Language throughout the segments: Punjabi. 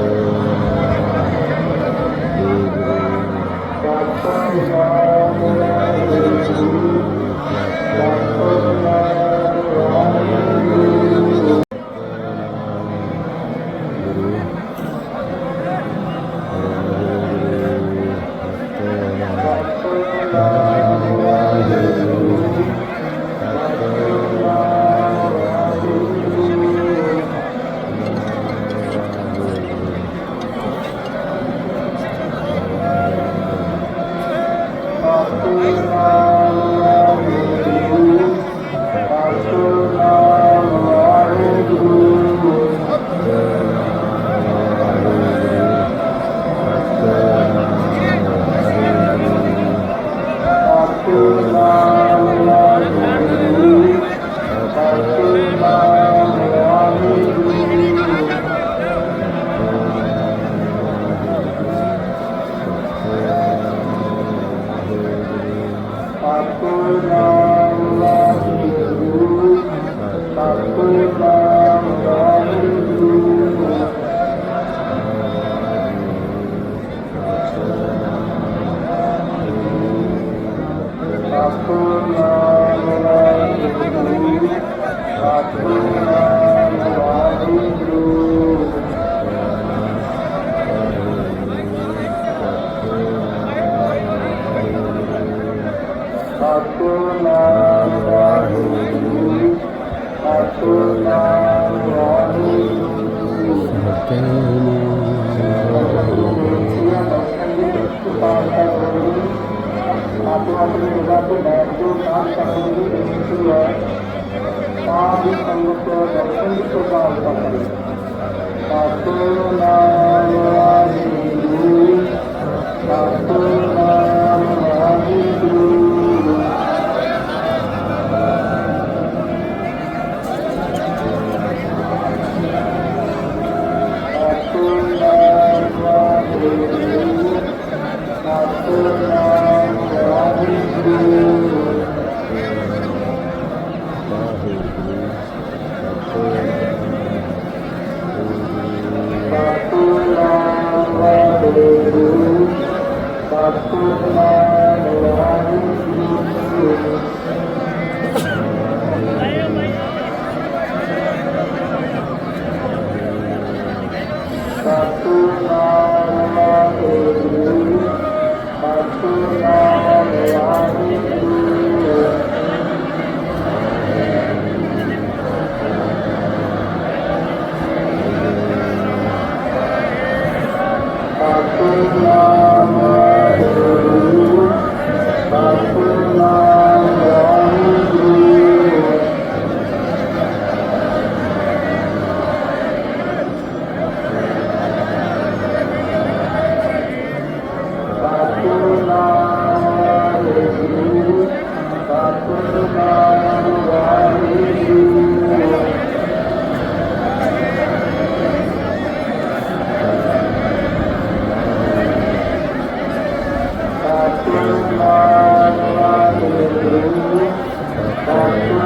তো ਆਪੋ ਆਪਣੀ ਜਗ੍ਹਾ ਤੇ ਬੈਠ ਕੇ ਸਾਹ ਕਰਨ ਦੀ ਬੇਨਤੀ ਹੈ ਸਾਧ ਦੀ ਸੰਗਤ ਦਰਸ਼ਨ ਦੀ ਸੋਭਾ ਪ੍ਰਾਪਤ ਕਰੇ ਆਪੋ ਨਾਮ ਵਾਹਿਗੁਰੂ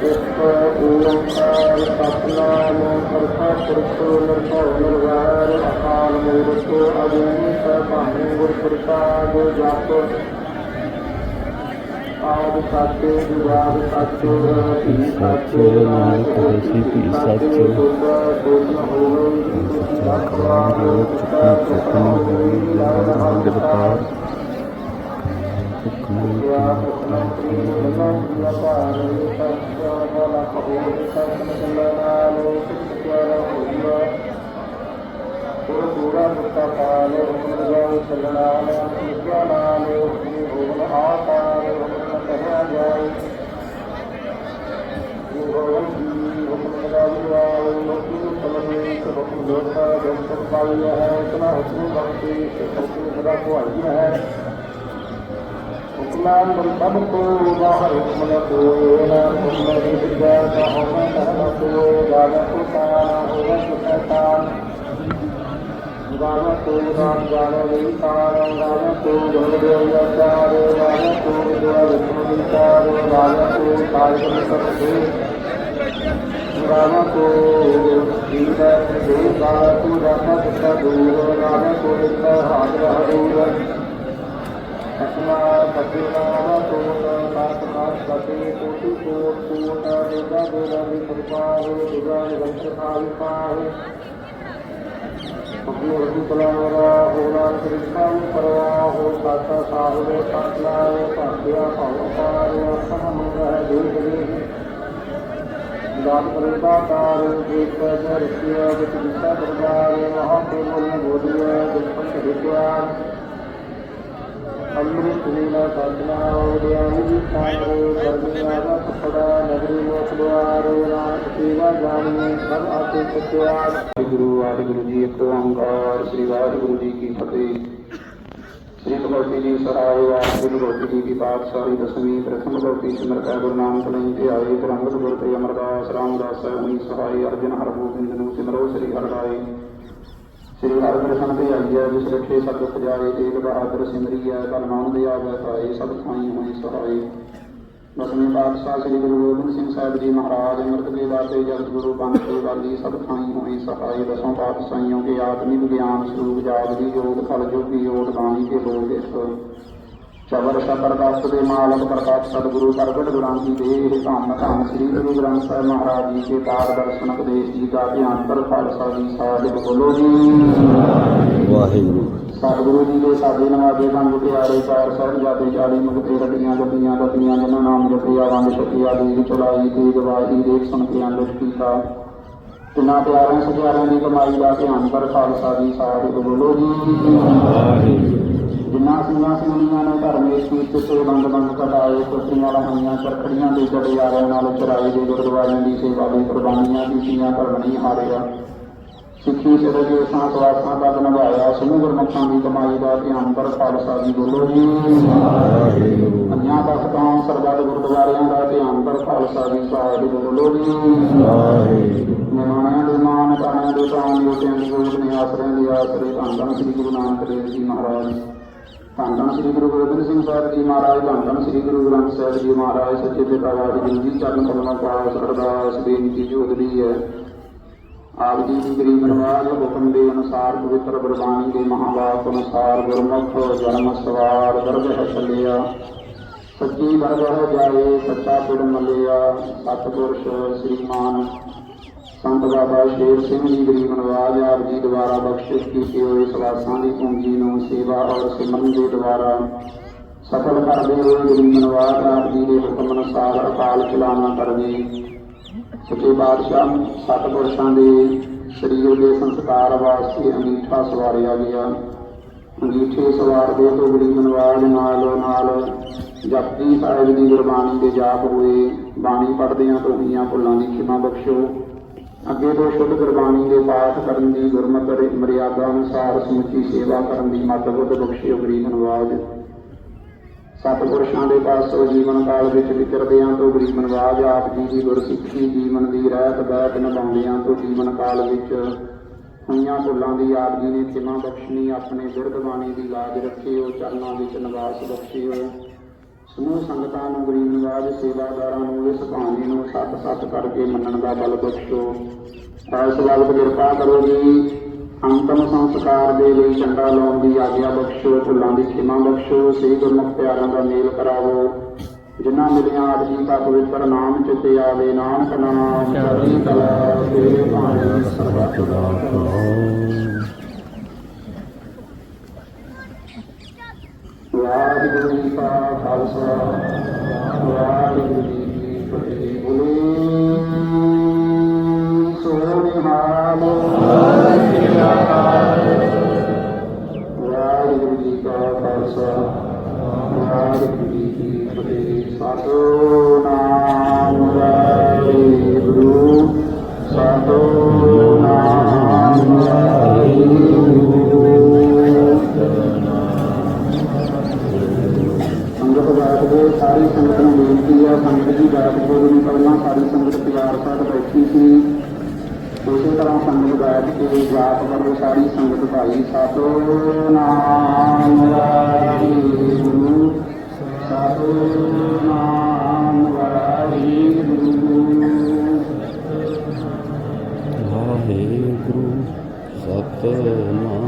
ਇੱਕ ਓੰਕਾਰ ਸਤਨਾਮ ਕਰਤਾ ਪੁਰਖ ਨਿਰਭਉ ਨਿਰਵੈਰ ਅਕਾਲ ਮੂਰਤ ਅਜੂਨੀ ਸਭਾਈ ਗੁਰ ਪ੍ਰਸਾਦ ਜਪ ਆਦ ਸਾਚੇ ਜੁਗਾਦ ਸਾਚੇ ਰਤੀ ਸਾਚੇ ਨਾਨਕ ਹੋਸੀ ਪੀ ਸਾਚੇ ਸਤਨਾਮ ਚੁਪਾ ਚੁਪਾ ਹੋਵੇ ਲਾਲ ਜਪਤਾਰ ਪੂਰਾ ਮੁਕਤਾ ਪਾਲ ਹੁਕਮ ਜਾਉ ਚੱਲਣਾ ਲੋਕੀ ਸਮਝੇ ਕਿ ਹੁਕਮ ਹੈ ਇਤਨਾ ਹੁਕਮ ਬਖਸ਼ੇ ਕਿ ਹੁਕਮ ਸਦਾ ਕੋਈ ਹੈ ਹੁਕਮਾਨ ਬਲ ਸਭ ਕੋ ਬਾਹਰ ਹੁਕਮ ਨ ਕੋਏ ਨਾ ਹੁਕਮ ਦੀ ਵਿਦਿਆ ਦਾ ਹੋਵੇ ਨਾ ਕੋਏ ਗਾਣਾ ਕੋ ਤਾਨਾ ਹੋਵੇ ਸੁਖਤਾਨ ਗਾਣਾ ਕੋ ਨਾਮ ਗਾਣਾ ਲਈ ਤਾਨਾ ਗਾਣਾ ਕੋ ਗੁਣ ਦੇ ਆਚਾਰ ਗਾਣਾ ਕੋ ਵਿਦਿਆ ਹੁਕਮ ਦੀ ਤਾਰ ਗਾਣਾ ਕੋ ਕਾਇ ਕਰ ਸਕਦੇ ਸਤੇ ਕੋਟਿ ਕੋਟ ਕੋਟ ਦੇਗਾ ਦੇਗਾ ਦੀ ਕਿਰਪਾ ਦੁਗਾ ਨਿਰੰਤ ਖਾਲ ਪਾਹੇ ਆਪਣੇ ਰਤੀ ਕਲਾਵਰਾ ਹੋਣਾ ਕਿਰਪਾ ਪਰਵਾ ਹੋ ਸਾਤਾ ਸਾਹਿਬ ਸਾਤਲਾ ਭਾਗਿਆ ਭਾਵ ਪਾਰ ਅਸਮ ਮੰਗ ਹੈ ਦੇਖ ਦੇਖ ਦਾਤ ਕਰੇਗਾ ਕਾਰ ਦੇਖ ਕਰ ਰਖਿਆ ਦਿੱਤਾ ਦਰਬਾਰ ਮਹਾ ਪ੍ਰਭੂ ਨੇ ਬੋਲਿਆ ਦੁਖ ਛਿੜਿਆ ਅੰਮ੍ਰਿਤ ਲੀਲਾ ਸਾਧਨਾ ਉਡਿਆਈ ਜੀ ਕਾਰੋ ਕਰਮਿਆ ਦਾ ਕਪੜਾ ਨਗਰੀ ਲੋਕ ਦੁਆਰ ਨਾਨਕ ਸੇਵਾ ਜਾਣੀ ਸਭ ਆਤੇ ਸਤਿਆ ਗੁਰੂ ਵਾਹਿਗੁਰੂ ਜੀ ਇੱਕ ਓੰਕਾਰ, ਸ੍ਰੀ ਵਾਹਿਗੁਰੂ ਜੀ ਕੀ ਫਤਿਹ। ਸ੍ਰੀ ਭਗਵਤੀ ਜੀ ਸਰਾਏ, ਵਾਹਿਗੁਰੂ ਭਗਵਤੀ ਜੀ ਕੀ ਪਾਤਸ਼ਾਹੀ ਦਸਵੀਂ, ਪ੍ਰਥਮ ਭਗਵਤੀ ਸਿਮਰਤੈ ਗੁਰੂ ਨਾਨਕ ਤੇ ਆਏ ਤਰੰਗਤ ਗੁਰ ਤੇ ਅਮਰਦਾਸ ਰਾਮਦਾਸ ਸਾਹਿਬ ਸਹਾਈ ਅਰਜਨ ਹਰਗੋਬਿੰਦ ਨੂੰ ਸਿਮਰੋ ਸ੍ਰੀ ਹਰਿਰਾਏ ਸ੍ਰੀ ਹਰਿਕ੍ਰਿਸ਼ਨ ਤੇ ਹੈ, ਜਿਸ ਰਖੇ ਸਭ ਦੁਖ ਜਾਏ ਤੇਗ ਬਹਾਦਰ ਸਿਮਰੀਐ ਕਲ ਨਾਮ ਦੇ ਆਵੈ ਤਾਏ ਸਭ ਥਾਈ ਹੋਏ ਸਹਾਈ ਦਸਵੇਂ ਪਾਤਸ਼ਾਹ ਸ੍ਰੀ ਗੁਰੂ ਗੋਬਿੰਦ ਸਿੰਘ ਸਾਹਿਬ ਜੀ ਮਹਾਰਾਜ, ਅੰਮ੍ਰਿਤ ਦੇ ਦਾਤੇ ਜਗਤ ਗੁਰੂ ਪੰਥ ਦੇ ਵਾਲੀ ਸਭ ਥਾਈ ਹੋਏ ਸਹਾਈ ਦਸੋਂ ਪਾਤਸ਼ਾਹੀਆਂ ਕੇ ਆਤਮਿਕ ਗਿਆਨ ਸਰੂਪ ਜਾਗਦੀ ਜੋਤ ਫਲ ਜੋਗੀ ਓਟ ਬਾਣੀ ਕੇ ਲੋਕ ਇਸ ਚਵਰ ਸ਼ਬਰ ਦਸਤ ਦੇ ਮਾਲਕ ਪ੍ਰਤਾਪ ਸਤਿਗੁਰੂ ਪ੍ਰਗਟ ਗੁਰਾਂ ਦੀ ਦੇਹ ਧੰਨ ਧੰਨ ਸ੍ਰੀ ਗੁਰੂ ਗ੍ਰੰਥ ਸਾਹਿਬ ਮਹਾਰਾਜ ਜੀ ਕੇ ਪਾਰ ਦਰਸ਼ਨ ਉਪਦੇਸ਼ ਜੀ ਦਾ ਧਿਆਨ ਪਰ ਖਾਲਸਾ ਜੀ ਸਾਹਿਬ ਬੋਲੋ ਜੀ। ਵਾਹਿਗੁਰੂ। ਸਤਿਗੁਰੂ ਜੀ ਦੇ ਸਾਡੇ ਨਵਾਜੇ ਬੰਦ ਪਿਆਰੇ ਚਾਰ ਸਾਹਿਬ ਜਾਦੇ ਚਾਲੀ ਮੁਕਤੇ ਰੱਡੀਆਂ ਗੱਡੀਆਂ ਗੱਡੀਆਂ ਜਿਨ੍ਹਾਂ ਨਾਮ ਜਪਿਆ ਵੰਡ ਛਕਿਆ ਦੀ ਚਲਾਈ ਤੇ ਗਵਾਹੀ ਦੇਖ ਸੁਣ ਕੇ ਅੰਦਰ ਕੀਤਾ। ਤਿੰਨਾਂ ਪਿਆਰਿਆਂ ਸਜਿਆਰਿਆਂ ਦੀ ਕਮਾਈ ਦਾ ਧਿਆਨ ਪਰ ਖਾਲਸਾ ਜੀ ਸਾਹਿਬ ਬੋਲੋ ਜੀ। ਵਾਹਿਗੁਰੂ। ਜਿਨ੍ਹਾਂ ਸਿੰਘਾਂ ਸਿੰਘਣੀਆਂ ਨੇ ਧਰਮੇਸ਼ ਤੇ ਬੰਦ ਬੰਦ ਕਟਾਏ ਕੁੱਤੀਆਂ ਲਹਾਈਆਂ ਚਰਖੜੀਆਂ ਦੇ ਚੜਿਆਰਿਆਂ ਨਾਲ ਚਰਾਈ ਦੇ ਗੁਰਦੁਆਰਿਆਂ ਦੀ ਸੇਵਾ ਦੀ ਕੁਰਬਾਨੀਆਂ ਕੀਤੀਆਂ ਧਰਮ ਨਹੀਂ ਹਾਰਿਆ ਸਿੱਖੀ ਸਿਰਜ ਸਾਂ ਸਵਾਸਾਂ ਤੱਕ ਨਿਭਾਇਆ ਸਮੂਹ ਗੁਰਮੁਖਾਂ ਦੀ ਕਮਾਈ ਦਾ ਧਿਆਨ ਪਰ ਖਾਲਸਾ ਜੀ ਬੋਲੋ ਜੀ। ਪੰਜਾਂ ਤਖਤਾਂ ਸਰਬੱਤ ਗੁਰਦੁਆਰਿਆਂ ਦਾ ਧਿਆਨ ਪਰ ਖਾਲਸਾ ਜੀ ਸਾਹਿਬ ਬੋਲੋ ਜੀ। ਨਿਮਾਣਿਆਂ ਦੇ ਮਾਨ ਕਾਣਿਆਂ ਦੇ ਪ੍ਰਾਣ ਯੋਗਿਆਂ ਦੀ ਯੋਗ ਨੇ ਆਸਰਿਆਂ ਦੇ ਆਸਰੇ ਧੰਨ ਧੰਨ ਸ੍ਰੀ ਗੁਰੂ ਨਾਨਕ ਦੇਵ ਜੀ ਮਹਾਰਾਜ। ਧੰਨ ਧੰਨ ਸ੍ਰੀ ਗੁਰੂ ਗੋਬਿੰਦ ਸਿੰਘ ਸਾਹਿਬ ਜੀ ਮਹਾਰਾਜ ਧੰਨ ਧੰਨ ਸ੍ਰੀ ਗੁਰੂ ਗ੍ਰੰਥ ਸਾਹਿਬ ਜੀ ਮਹਾਰਾਜ, ਸੱਚੇ ਪਿਤਾ ਵਾਹਿਗੁਰੂ ਜੀ ਚਰਨ ਕਮਲਾਂ ਪਾਸ ਅਰਦਾਸ, ਬੇਨਤੀ ਜੋਦਲੀ ਹੈ। ਆਪ ਜੀ ਦੀ ਗਰੀਬ ਨਵਾਜ਼ ਹੁਕਮ ਦੇ ਅਨੁਸਾਰ ਪਵਿੱਤਰ ਗੁਰਬਾਣੀ ਦੇ ਮਹਾਵਾਕ ਅਨੁਸਾਰ ਗੁਰਮੁਖ ਜਨਮ ਸਵਾਰ ਗਰਭ ਹੈ ਚੱਲਿਆ ਸੱਚੀ ਵਰਗਹ ਜਾਏ, ਸੱਚਾ ਪਿੜ ਮਲਿਆ। ਸਤਿਪੁਰਸ਼ ਸ੍ਰੀਮਾਨ ਸੰਤ ਬਾਬਾ ਸ਼ੇਰ ਸਿੰਘ ਜੀ ਗਰੀਬ ਨਵਾਜ਼ ਆਪ ਜੀ ਦੁਆਰਾ ਬਖਸ਼ਿਸ਼ ਕੀਤੇ ਹੋਏ ਸਵਾਸਾਂ ਦੀ ਪੂੰਜੀ ਨੂੰ ਸੇਵਾ ਔਰ ਸਿਮਰਨ ਦੇ ਦੁਆਰਾ ਸਫਲ ਕਰਦੇ ਹੋਏ ਗਰੀਬ ਨਵਾਜ਼ ਆਪ ਜੀ ਦੇ ਹੁਕਮ ਅਨੁਸਾਰ ਅਕਾਲ ਚਲਾਣਾ ਕਰਨੀ ਸੱਚੇ ਬਾਦਸ਼ਾਹ ਸਤਿਪੁਰਸ਼ਾਂ ਦੇ ਸਰੀਰ ਦੇ ਸੰਸਕਾਰ ਵਾਸਤੇ ਅੰਗੀਠਾ ਸਵਾਰਿਆ ਗਿਆ। ਅੰਗੀਠੇ ਸਵਾਰ ਦੇ ਤੋਂ ਗਰੀਬ ਨਵਾਜ਼ ਨਾਲ ਨਾਲ ਜਪਜੀ ਸਾਹਿਬ ਦੀ ਗੁਰਬਾਣੀ ਦੇ ਜਾਪ ਹੋਏ। ਬਾਣੀ ਪੜ੍ਹਦਿਆਂ ਤੋਂ ਹੋਈਆਂ ਭੁੱਲਾਂ ਦੀ ਖਿਮਾ ਬਖਸ਼ੋ। ਅੱਗੇ ਤੋਂ ਸ਼ੁੱਧ ਗੁਰਬਾਣੀ ਦੇ ਪਾਠ ਕਰਨ ਦੀ ਗੁਰਮਤਿ ਮਰਿਆਦਾ ਅਨੁਸਾਰ ਸਮੁੱਚੀ ਸੇਵਾ ਕਰਨ ਦੀ ਮੱਤ ਬੁੱਧ ਬਖਸ਼ਿਓ ਗਰੀਬ ਨਵਾਜ਼ ਸਤਿਪੁਰਸ਼ਾਂ ਦੇ ਪਾਸੋਂ ਜੀਵਨ ਕਾਲ ਵਿੱਚ ਵਿਚਰਦਿਆਂ ਤੋਂ ਗਰੀਬ ਨਵਾਜ ਆਪ ਜੀ ਦੀ ਗੁਰਸਿੱਖੀ ਜੀਵਨ ਦੀ ਰਹਿਤ ਬੈਠ ਨਿਭਾਉਂਦਿਆਂ ਤੋਂ ਜੀਵਨ ਕਾਲ ਵਿੱਚ ਹੋਈਆਂ ਭੁੱਲਾਂ ਦੀ ਆਪ ਜੀ ਨੇ ਖਿਮਾ ਬਖਸ਼ਣੀ, ਆਪਣੇ ਬਿਰਧ ਬਾਣੀ ਦੀ ਲਾਜ ਰੱਖਿਓ, ਚਰਨਾਂ ਵਿੱਚ ਨਿਵਾਸ ਬਖਸ਼ਿਓ। ਸਮੂਹ ਸੰਗਤਾਂ ਨੂੰ ਗਰੀਬ ਨਿਵਾਜ ਸੇਵਾਦਾਰਾਂ ਨੂੰ ਇਸ ਕਹਾਣੀ ਨੂੰ ਸੱਤ ਸੱਤ ਕਰਕੇ ਮੰਨਣ ਦਾ ਬਲ ਬਖਸ਼ੋ। ਇਸ ਵਕਤ ਕਿਰਪਾ ਕਰੋ ਜੀ। ਅੰਤਮ ਸੰਸਕਾਰ ਦੇ ਲਈ ਚੰਡਾ ਲਾਉਣ ਦੀ ਆਗਿਆ ਬਖਸ਼ੋ ਭੁੱਲਾਂ ਦੀ ਖਿਮਾ ਬਖਸ਼ੋ ਸ੍ਰੀ ਗੁਰਮੁਖ ਪਿਆਰਿਆਂ ਦਾ ਮੇਲ ਕਰਾਵੋ। ਜਿਨ੍ਹਾਂ ਮਿਲਿਆ ਆਪ ਜੀ ਦਾ ਪਵਿੱਤਰ ਨਾਮ ਚਿਤੇ ਆਵੇ ਨਾਨਕ ਨਾਮ ਚੜ੍ਹਦੀ ਕਲਾ ਤੇਰੇ ਭਾਣੇ ਸਰਬੱਤ ਦਾ ਵਾਹਿਗੁਰੂ ਜੀ ਕਾ ਖਾਲਸਾ ਵਾਹਿਗੁਰੂ ਜੀ ਕੀ ਫਤਿਹ ਬੋਲੇ ਸੋ ਨਿਹਾਲ ਵਾਹਿਗੁਰੂ ਜੀ ਕਾ ਖਾਲਸਾ ਵਾਹਿਗੁਰੂ ਜੀ ਕੀ ਫਤਿਹ ਸਤਿਨਾਮ ਬੇਨਤੀ ਹੈ ਸੰਗਤ ਜੀ ਬੈਠ ਕੇ ਨੂੰ ਪਹਿਲਾਂ ਸਾਰੀ ਸੰਗਤ ਪਿਆਰ ਸਾਥ ਬੈਠੀ ਸੀ। ਉਸੇ ਤਰ੍ਹਾਂ ਸੰਗਤ ਬੈਠ ਕੇ ਜਾਪ ਕਰੋ ਸਾਰੀ ਸੰਗਤ ਭਾਈ ਸਤਿਨਾਮ ਵਾਹਿਗੁਰੂ ਸਤਿਨਾਮ ਵਾਹਿਗੁਰੂ ਵਾਹਿਗੁਰੂ ਸਤਨਾਮ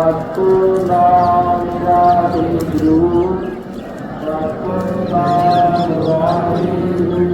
ਸਤਿਨਾਮ ਵਾਹਿਗੁਰੂ ਸਤਿਨਾਮ ਵਾਹਿਗੁਰੂ